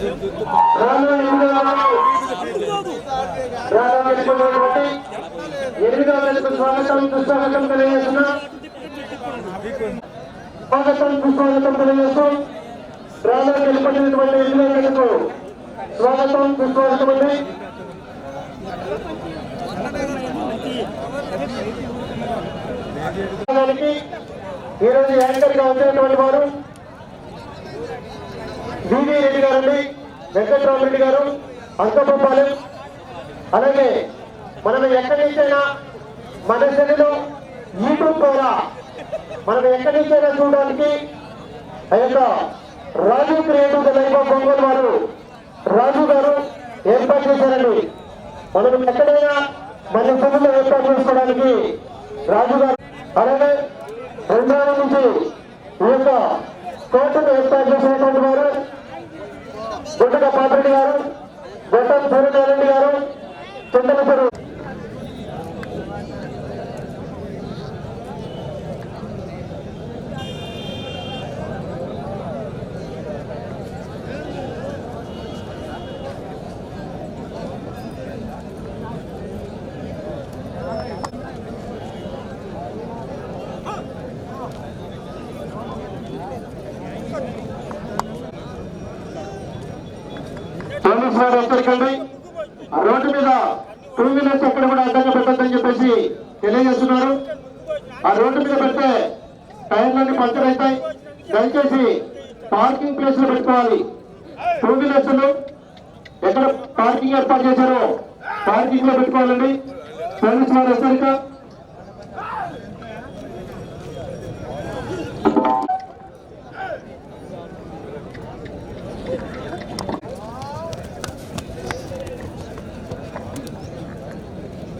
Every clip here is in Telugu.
రానున్న నెలకు స్వాగతం సుస్వాగతం తెలియజేస్తున్నాం స్వాగతం సుస్వాగతం తెలియజేస్తూ రానున్న గెలుపొందినటువంటి ఎనిమిదవ నెలకు స్వాగతం సుస్వాగతం అండి ఈరోజు యాంకర్గా వచ్చినటువంటి వారు వివి రెడ్డి గారు గారండి వెంకట్రామరెడ్డి గారు అంకపప్పాలు అలాగే మనం ఎక్కడి నుంచైనా మన శనిలో యూట్యూబ్ ద్వారా మనం ఎక్కడి నుంచైనా చూడడానికి ఆ యొక్క రాజు క్రియేటివ్ లైఫ్ ఆఫ్ బొంగోలు వారు రాజు గారు ఏర్పాటు చేశారండి. మనం ఎక్కడైనా మన శనిలో ఏర్పాటు చేసుకోవడానికి రాజు గారు అలాగే రెండు నుంచి ఈ యొక్క కోర్టును ఏర్పాటు చేసినటువంటి వారు గుండక పాత్రెడ్డి గారు గొట్టం సూర్యనారాయణ గారు చింతలపూరు పోలీసు అందరికండి. ఎక్కడికండి రోడ్డు మీద టూ వీలర్స్ ఎక్కడ కూడా అడ్డంగా పెట్టద్దని చెప్పేసి తెలియజేస్తున్నారు. ఆ రోడ్డు మీద పెడితే టైర్లన్నీ పంచర్ అవుతాయి. దయచేసి పార్కింగ్ ప్లేస్లో పెట్టుకోవాలి. టూ వీలర్స్ ఎక్కడ పార్కింగ్ ఏర్పాటు చేశారో పార్కింగ్లో పెట్టుకోవాలండి. పోలీసు వారు హెచ్చరిక.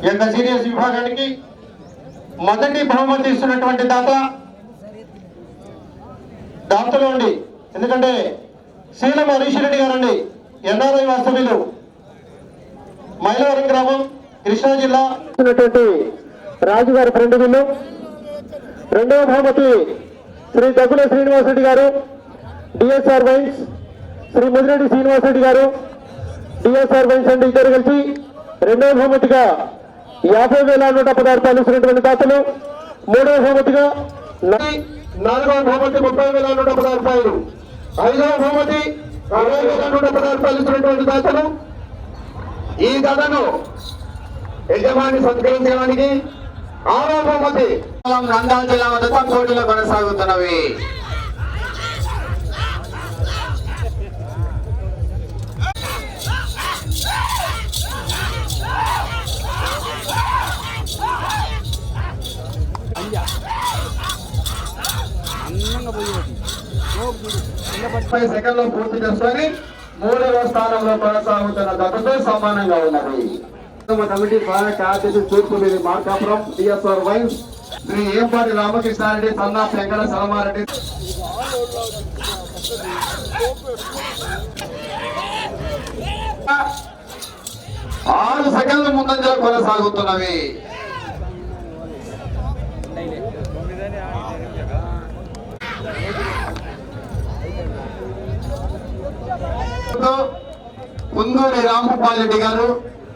ఎంత సీరియస్ విభాగానికి మొదటి బహుమతి ఇస్తున్నటువంటి దాత దాతలో అండి ఎందుకంటే శీలం హరీష్ రెడ్డి గారండి ఎన్ఆర్ఐ వాస్తవ్యులు. మైలవరం గ్రామం కృష్ణా జిల్లా. రాజుగారి ఫ్రెండ్ వీళ్ళు. రెండవ బహుమతి Shri Daggula Srinivasa Reddy garu DSR Wines Shri Mudireddy Srinivasa Reddy garu DSR Wines అండి ఇద్దరు కలిసి రెండవ బహుమతిగా యాభై వేల నూట పదార్థాలు ఇచ్చినటువంటి దాతలు మూడవ బహుమతిగా నాలుగవ బహుమతి ముప్పై వేల నూట పదార్థాలు ఐదవ బహుమతి అరవై వేల నూట పదార్థాలు ఇచ్చినటువంటి దాతలు. ఈ కథను యజమాని సంస్కరించడానికి ఆరో బహుమతి. నంద్యాల జిల్లా వద్ద కోటిలో కొనసాగుతున్నవి. ముప్పై సెకండ్లు పూర్తి చేసుకొని మూడవ స్థానంలో కొనసాగుతున్న దశతో సమానంగా ఉన్నది. కమిటీ పాలక కార్యదర్శి తూర్పు మీది మార్కాపురం డిఎస్ఆర్ వైన్స్ శ్రీ ఏంపాటి రామకృష్ణారెడ్డి సన్నా శంకర సలమారెడ్డి ఆరు సెకండ్ల ముందంజలో కొనసాగుతున్నవి. కుందూరి రామపాలరెడ్డి గారు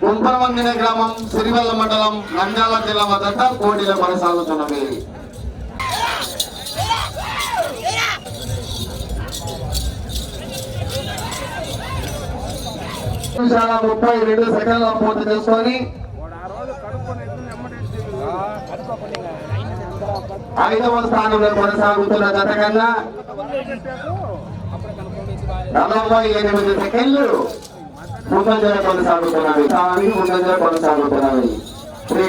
కుంపరమందిన గ్రామం సిరివెల్ల మండలం నంద్యాల జిల్లా వద్ద పోటీలో కొనసాగుతున్నవి నిమిషాల ముప్పై రెండు సెకండ్ల పూర్తి చేసుకొని ఐదవ స్థానంలో కొనసాగుతున్న జత కన్నా నలభై ఎనిమిది సెకండ్లు ముందంజలో కొనసాగుతున్నవి. కానీ ముందంజలో కొనసాగుతున్నవి. శ్రీ